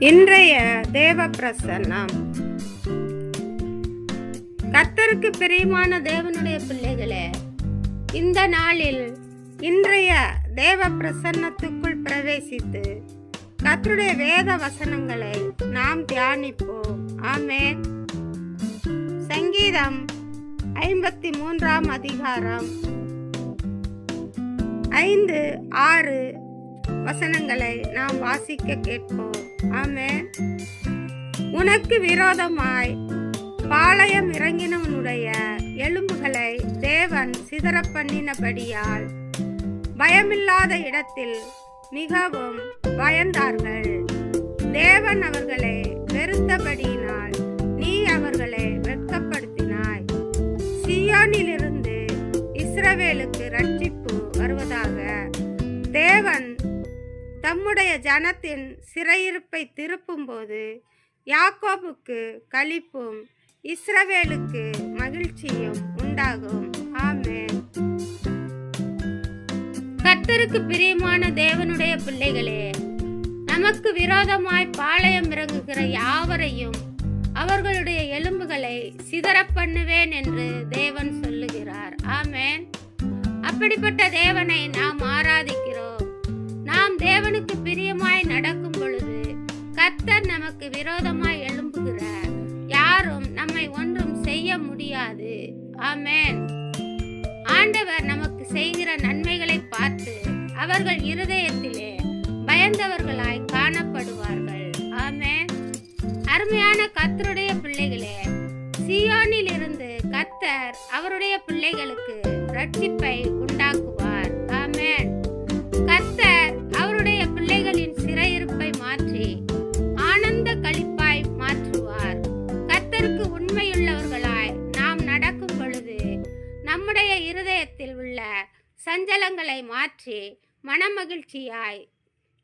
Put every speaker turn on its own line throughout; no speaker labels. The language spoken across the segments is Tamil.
இன்றைய தேவ பிரசன்னம் கத்தருக்கு பிரியமான தேவனுடைய பிள்ளைகளே இந்த நாளில் இன்றைய தேவ பிரசன்னத்துக்குள் பிரவேசித்து கத்தருடைய வேத வசனங்களை நாம் தியானிப்போம். ஆமே சங்கீதம் ஐம்பத்தி மூன்றாம் அதிகாரம் ஐந்து ஆறு வசனங்களை நாம் வாசிக்க கேட்போம். ஆமே உனக்கு விரோதமாய் பாளையம் இறங்கினவனுடைய எலும்புகளை தேவன் சிதற பண்ணினபடியால் பயமில்லாத இடத்தில் மிகவும் பயந்தார்கள். தேவன் அவர்களை வெறுத்தபடி தம்முடைய ஜனத்தின் சிறையிருப்பை திருப்பும்போது யாக்கோபுக்கு களிப்பும் இஸ்ரவேலுக்கு மகிழ்ச்சியும் உண்டாகும். ஆமே கர்த்தருக்கு பிரியமான தேவனுடைய பிள்ளைகளே நமக்கு விரோதமாய் பாளையம் இறங்குகிற யாவரையும் அவர்களுடைய எலும்புகளை சிதற பண்ணுவேன் என்று தேவன் சொல்லுகிறார். ஆமேன். அப்படிப்பட்ட தேவனை நாம் ஆராதி தேவனுக்கு பிரியமாய் நடக்கும் பொழுது கர்த்தர் நமக்கு விரோதமாய் எழும்புகிற யாரும் நம்மை ஒன்றும் செய்ய முடியாது. ஆமேன். ஆண்டவர் நமக்கு செய்கிற நன்மைகளை பார்த்து அவர்கள் இருதயத்திலே பயந்தவர்களாய் காணப்படுவார்கள். ஆமேன். அருமையான கத்தருடைய பிள்ளைகளே சியோனில் இருந்து கத்தர் அவருடைய பிள்ளைகளுக்கு ரட்சிப்பை உண்டு நம்முடைய இருதயத்தில் உள்ள சஞ்சலங்களை மாற்றி மனமகிழ்ச்சியாய்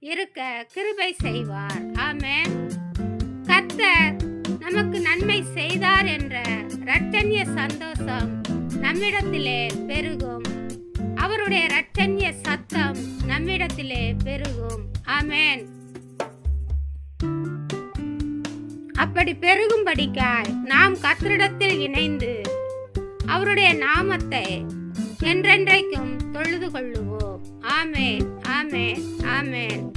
இருக்க கிருபை செய்வார். ஆமே கத்தர் நமக்கு நன்மை செய்தார் என்ற இரட்டன்ய சந்தோஷம் நம்மிடத்திலே பெருகும். அவருடைய இரட்டன்ய சத்தம் நம்மிடத்திலே பெருகும். ஆமேன். அப்படி பெருகும்படிக்காய் நாம் கர்த்தரிடத்தில் இணைந்து அவருடைய நாமத்தை என்றென்றைக்கும் தொழுது கொள்ளுவோம். ஆமென் ஆமென் ஆமென்.